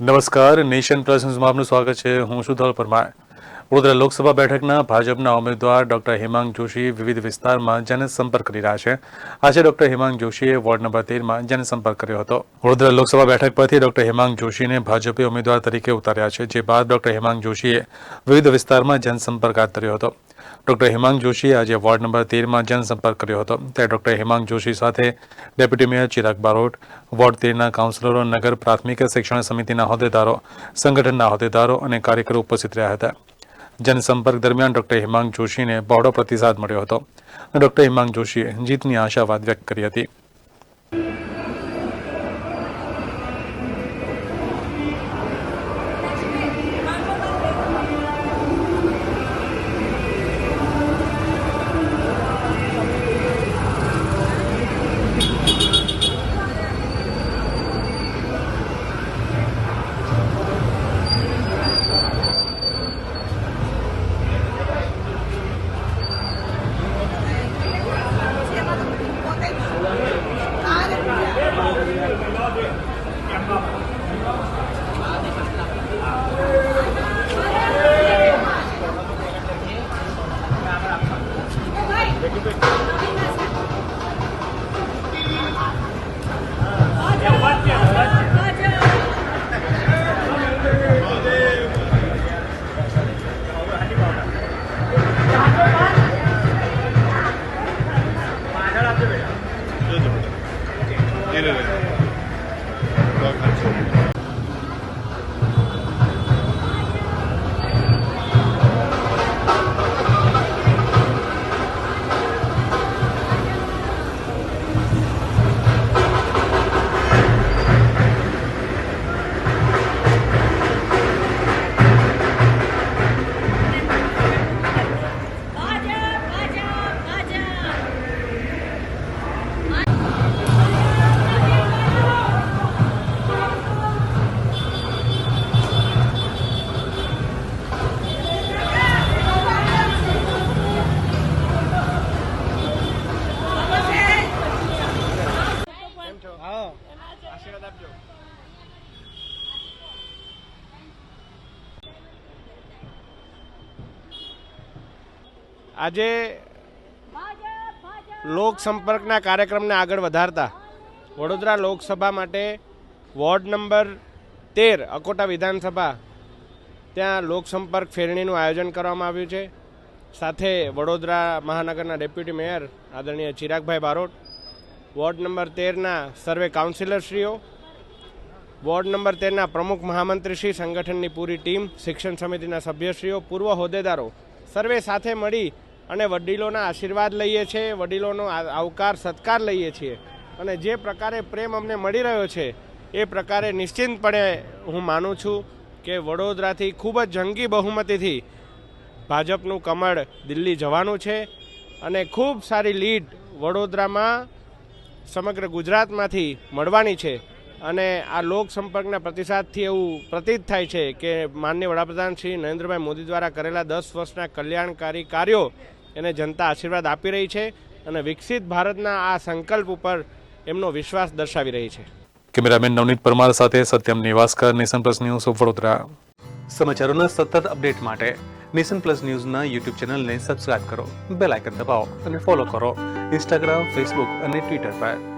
નમસ્કાર nation plus આપનું સ્વાગત છે. હું સુધાલ પરમાર. વડોદરા લોકસભા બેઠકના ભાજપના ઉમેદવાર ડોક્ટર હેમાંગ જોશી વિવિધ વિસ્તારમાં જનસંપર્ક કરી રહ્યા છે. આજે ડોક્ટર હેમાંગ જોશીએ વોર્ડ નંબર તેરમાં જનસંપર્ક કર્યો હતો. વડોદરા લોકસભા બેઠક પરથી ડોક્ટર હેમાંગ જોશીને ભાજપે ઉમેદવાર તરીકે ઉતાર્યા છે, જે બાદ ડોક્ટર હેમાંગ જોશીએ વિવિધ વિસ્તારમાં જનસંપર્ક હાથ ધર્યો હતો. ડોક્ટર હેમાંગ જોશીએ આજે વોર્ડ નંબર તેરમાં જનસંપર્ક કર્યો હતો. ત્યારે ડોક્ટર હેમાંગ જોશી સાથે deputy mayor Chirag Barot, ward તેરના કાઉન્સિલરો, નગર પ્રાથમિક શિક્ષણ સમિતિના હોદ્દેદારો, સંગઠનના હોદ્દેદારો અને કાર્યકરો ઉપસ્થિત રહ્યા હતા. જનસંપર્ક દરમિયાન ડોક્ટર હિમાંગ જોશીને બહોળો પ્રતિસાદ મળ્યો હતો. ડોક્ટર હિમાંગ જોશીએ જીતની આશાવાદ વ્યક્ત કરી હતી. 예를 들어. 너 같이 આપજો. આજે ભાજપ ભાજપ લોક સંપર્કના કાર્યક્રમને આગળ વધારતા વડોદરા લોકસભા માટે વોર્ડ નંબર તેર અકોટા વિધાનસભા ત્યાં લોકસંપર્ક ફેરણીનું આયોજન કરવામાં આવ્યું છે. સાથે વડોદરા મહાનગરના ડેપ્યુટી મેયર આદરણીય ચિરાગભાઈ બારોટ, વોર્ડ નંબર તેરના સર્વે કાઉન્સિલરશ્રીઓ વોર્ડ નંબર તેરના પ્રમુખ મહામંત્રીશ્રી સંગઠનની પૂરી ટીમ, શિક્ષણ સમિતિના સભ્યશ્રીઓ, પૂર્વ હોદ્દેદારો સર્વે સાથે મળી અને વડીલોના આશીર્વાદ લઈએ છીએ, વડીલોનો આવકાર, સત્કાર લઈએ છીએ. અને જે પ્રકારે પ્રેમ અમને મળી રહ્યો છે, એ પ્રકારે નિશ્ચિંતપણે હું માનું છું કે વડોદરાથી ખૂબ જ જંગી બહુમતીથી ભાજપનું કમળ દિલ્હી જવાનું છે અને ખૂબ સારી લીડ વડોદરામાં સમગ્ર ગુજરાતમાંથી મળવાની છે. અને આ લોક સંપર્કના પ્રતિસાદથી એવું પ્રતીત થાય છે કે માનનીય વડાપ્રધાન શ્રી નરેન્દ્રભાઈ મોદી દ્વારા કરેલા દસ વર્ષના કલ્યાણકારી કાર્યો એને જનતા આશીર્વાદ આપી રહી છે અને વિકસિત ભારતના આ સંકલ્પ ઉપર એમનો વિશ્વાસ દર્શાવી રહી છે. કેમેરામેન નવનીત પરમાર સાથે Satyam Nivaskar nation plus news Vadodara. સમાચારોના સતત અપડેટ માટે નેશન પ્લસ ન્યૂઝના યુટ્યુબ ચેનલને સબસ્ક્રાઇબ કરો બેલ આઇકન દબાવો અને ફોલો કરો. ઇન્સ્ટાગ્રામ ફેસબુક અને ટ્વિટર પર.